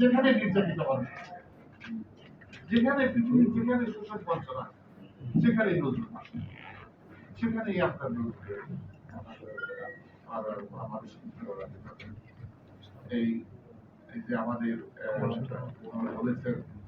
যেখানে নির্যাতিত মানুষ যেখানে পৃথিবীর যেখানে শোষণ বঞ্চনা সেখানেই নজরুল সেখানেই আপনার নজরুল আর এই যে আমাদের বলেছেন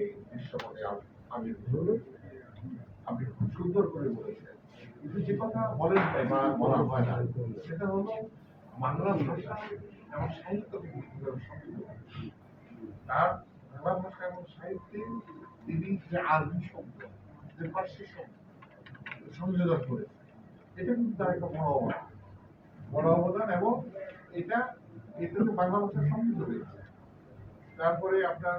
এই আবির্ভূত আপনি খুব সুন্দর করে বলেছেন। কিন্তু যে কথা বলেন বা বলা হয় না, সেটা হলো বাংলা ভাষা এবং তার বাংলা ভাষা এবং সাহিত্যে তিনি যে আরবি শব্দ, যে ফার্সি শব্দ সংযোজন করেছে এটা কিন্তু তার একটা বড় অবদান। বড় অবদান এবং এটা তো বাংলা ভাষা সমৃদ্ধ হয়েছে। তারপরে আপনার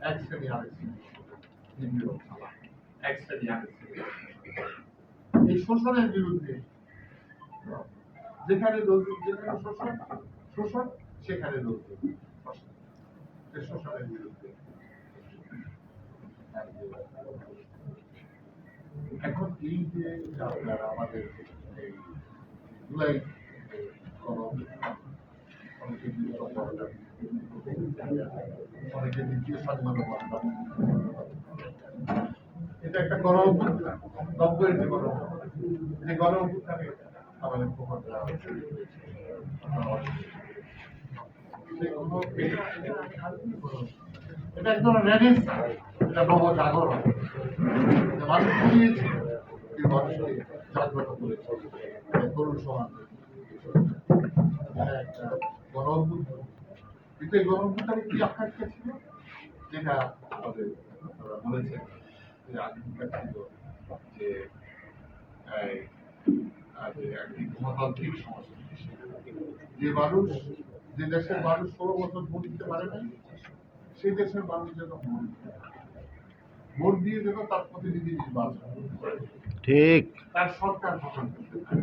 এক শ্রেণি আরেক শ্রেণি নির্বিরোধ খেলা এক শ্রেণি এই বিরুদ্ধে যেখানে যেখানে সেখানে শোষণ। শোষণের বিরুদ্ধে এখন এই যে আপনার আমাদের এই জুলাই এটা একটা গণ অভ্যুত্থান নব্বই যে গণ। যে গণ আমাদের প্রভাব দেওয়া হয়েছে। এটা একদম যে মানুষ ঘুমিয়েছিল যে মানুষকে জাগ্রত গণ অভ্যুত্থান কিন্তু এই গণ অভ্যুত্থানে কি আকাঙ্ক্ষা ছিল যেটা আমাদের আপনারা বলেছেন যে আকাঙ্ক্ষা ছিল যে একটি গণতান্ত্রিক সমাজ যে মানুষ যে দেশের মানুষ ষোলো বছর ভোট দিতে পারে নাই সেই দেশের মানুষ যেন ভোট দিতে পারে। ভোট দিয়ে যেন তার প্রতিনিধি নির্বাচন। ঠিক। তার সরকার গঠন করতে পারে।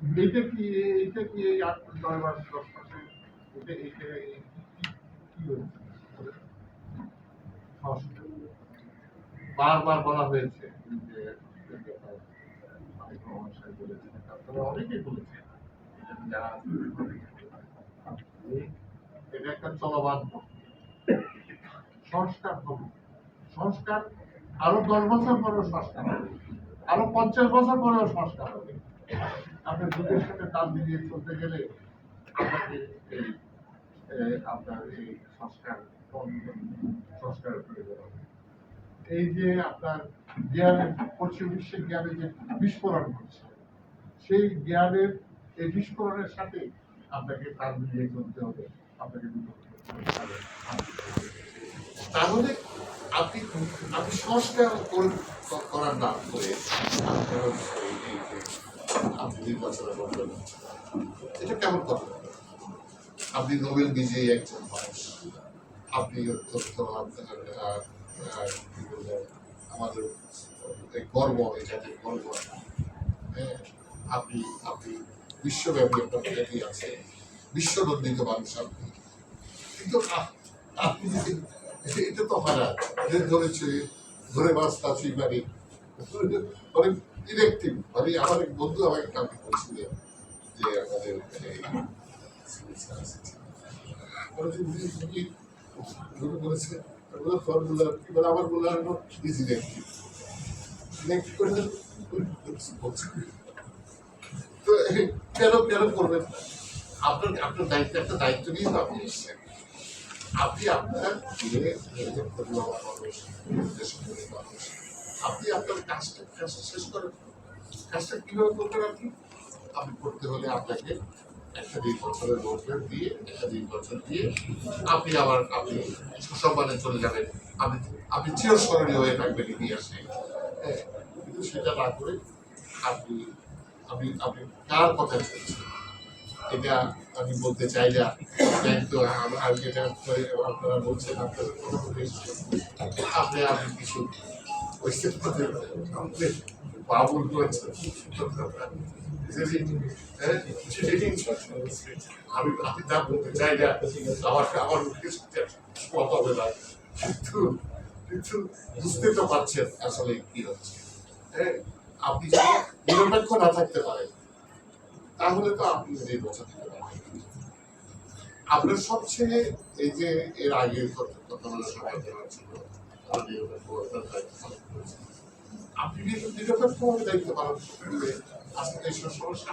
কি কি এই আট মাস, দশ মাসে এটা কি- হয়েছে? বারবার বলা হয়েছে যে একটা সংস্কার সংস্কার আরও দশ বছর পরেও সংস্কার হবে। আরও পঞ্চাশ বছর পরেও সংস্কার হবে। আপনার যুগের সাথে তাল মিলিয়ে চলতে গেলে আপনাকে আপনার এই সংস্কার সংস্কারের প্রয়োজন হবে। এই যে আপনার জ্ঞানের, পশ্চিম বিশ্বে জ্ঞানের যে বিস্ফোরণ ঘটছে, সেই জ্ঞানের, এই বিস্ফোরণের সাথে আপনাকে তাল মিলিয়ে চলতে হবে। আপনাকে তাহলে আপনি আপনি সংস্কার কর- করার নাম করে, আপনার নির্বাচনে এটা কেমন কথা? আপনি নোবেল বিজয়ী একজন মানুষ। আপনি আমাদের গর্ব গর্ব। হ্যাঁ, আপনি আপনি বিশ্বব্যাপী খ্যাতি আছে বিশ্বনন্দিত মানুষ আপনি। কিন্তু আপনি যদি এটা তো হয় না যে ধরেছে ধরে মাছ তাছি মানে ইলেকটিভ মানে আমার এক বন্ধু আমাকে কালকে বলছিলেন যে আমাদের ওগুলো ফর্মুলা কেন কেন করবেন আপনার আপনার দায়িত্ব, একটা দায়িত্ব নিয়ে তো আপনি এসেছেন। আপনি আপনার আপনি আপনার কাজটা কাজটা শেষ করেন কাজটা কীভাবে করবেন আপনি? আপনি করতে হলে আপনাকে একটা দুই বছরের রোডম্যাপ দিয়ে, একটা দুই বছর দিয়ে আপনি আবার আপনি সুসম্মানে চলে যাবেন। আপনি আপনি চিরস্মরণীয় হয়ে থাকবেন ইতিহাসে। হ্যাঁ কিন্তু সেটা না করে আপনি আপনি আপনি কার কথা চলছেন এটা আমি বলতে চাই না। কিন্তু আম- যেটা আপনারা বলছেন এসেছেন। আপনি আপনি কিছু আপনি বাবুল করেছেন হ্যাঁ? আমি আমি তা বলতে চাই না, আমার আমার কথা হবে না কিন্তু কিন্তু বুঝতে তো পারছেন আসলে কি হচ্ছে। হ্যাঁ? আপনি যদি নিরপেক্ষ না থাকতে পারেন তাহলে তো আপনি নির্বাচন আপনার সবচেয়ে এই যে এর আগে কথা। আপনি নিরপেক্ষভাবে দায়িত্ব পালন করতে আজকে দেশের সমস্যা